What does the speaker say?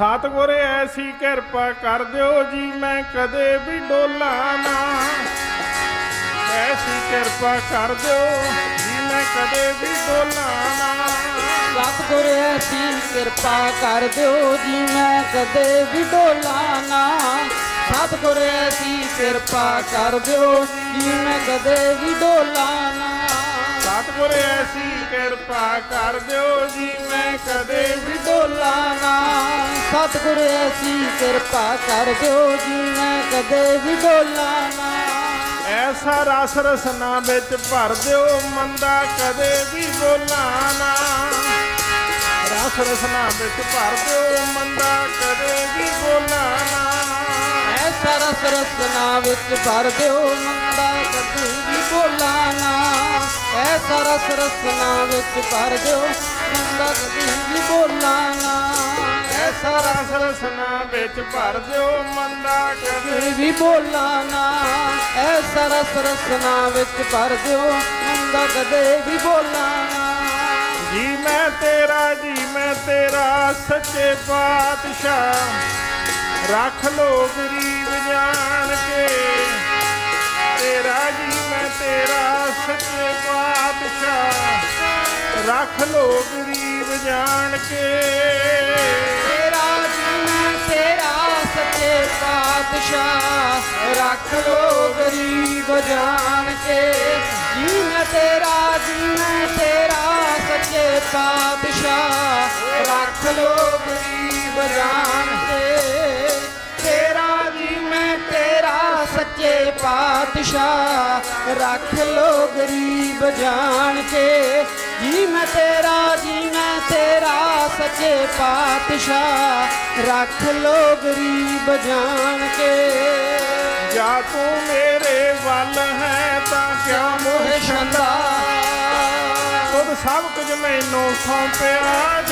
ਸਤਿਗੁਰ ਐਸੀ ਕਿਰਪਾ ਕਰ ਦਿਓ ਜੀ ਮੈਂ ਕਦੇ ਵੀ ਡੋਲਾ ਨਾ। ਐਸੀ ਕਿਰਪਾ ਕਰ ਦਿਓ ਜੀ ਮੈਂ ਕਦੇ ਵੀ ਡੋਲਾ ਨਾ। ਸਤਿਗੁਰ ਐਸੀ ਕਿਰਪਾ ਕਰ ਦਿਓ ਜੀ ਮੈਂ ਕਦੇ ਵੀ ਡੋਲਾ ਨਾ। ਸਤਿਗੁਰ ਐਸੀ ਕਿਰਪਾ ਕਰ ਦਿਓ ਜੀ ਮੈਂ ਕਦੇ ਵੀ ਡੋਲਾ ਨਾ। ਸਤਿਗੁਰ ਐਸੀ ਕਿਰਪਾ ਕਰ ਦਿਓ ਜੀ ਮੈਂ ਕਦੇ ਵੀ ਡੋਲਾ ਸਤਿਗੁਰ ਐਸੀ ਕਿਰਪਾ ਕਰ ਦਿਓ ਜੀ ਮੈਂ ਕਦੇ ਵੀ ਡੋਲਾ ਨਾ। ਐਸਾ ਰਸ ਰਸਨਾ ਵਿੱਚ ਭਰ ਦਿਓ ਮੰਦਾ ਕਦੇ ਵੀ ਬੋਲਾ ਨਾ। ਰਸ ਰਸਨਾ ਵਿੱਚ ਭਰ ਦਿਓ ਮੰਦਾ ਕਦੇ ਵੀ ਬੋਲਾ ਨਾ। ਐਸਾ ਰਸ ਰਸਨਾ ਵਿੱਚ ਭਰ ਦਿਓ ਮੰਦਾ ਕਦੇ ਵੀ ਬੋਲਾ ਨਾ। ਐਸਾ ਰਸ ਰਸਨਾ ਵਿੱਚ ਭਰ ਦਿਓ ਮੰਦਾ ਕਦੇ ਵੀ ਬੋਲਾ ਨਾ। ਐਸਾ ਰਸ ਰਸਨਾ ਵਿੱਚ ਭਰ ਦਿਓ ਮੰਦਾ ਕਦੇ। ਵੀ ਬੋਲਾ ਨਾ ਐਸਾ ਰਸ ਰਸਨਾ ਵਿੱਚ ਭਰ ਦਿਓ ਮੰਦਾ ਕਦੇ ਵੀ ਬੋਲਾ ਨਾ। ਜੀ ਮੈਂ ਤੇਰਾ ਜੀ ਮੈਂ ਤੇਰਾ ਸੱਚੇ ਪਾਤਸ਼ਾਹ। ਰੱਖ ਲੋ ਗਰੀਬ ਜਾਣ ਕੇ। ਤੇਰਾ ਜੀ ਮੈਂ ਤੇਰਾ ਸੱਚੇ ਪਾਤਸ਼ਾਹ। ਰੱਖ ਲੋ ਗਰੀਬ ਜਾਣ ਕੇ। ਪਾਤਸ਼ਾਹ ਰੱਖ ਲੋ ਗਰੀਬ ਜਾਣ ਕੇ। ਜੀਵਨ ਤੇਰਾ ਜੀਵਨ ਤੇਰਾ ਸੱਚੇ ਪਾਤਸ਼ਾਹ। ਰੱਖ ਲੋ ਗਰੀਬ ਜਾਣ ਕੇ। ਤੇਰਾ, ਜੀ ਮੈਂ ਤੇਰਾ ਸੱਚੇ ਪਾਤਸ਼ਾਹ। ਰੱਖ ਲੋ ਗਰੀਬ ਜਾਣ ਕੇ। ਜੀ ਮੈਂ ਤੇਰਾ ਜੀ ਮੈਂ ਤੇਰਾ ਸੱਚੇ ਪਾਤਸ਼ਾਹ। ਰੱਖ ਲੋ ਗਰੀਬ ਜਾਣ ਕੇ। ਜਾ ਤੂੰ ਮੇਰੇ ਵੱਲ ਹੈ ਤਾਂ ਕਿਆ ਮੋਹ ਛੰਦਾ। ਖੁਦ ਸਭ ਕੁਝ ਮੈਨੂੰ ਸੌਂਪਿਆ।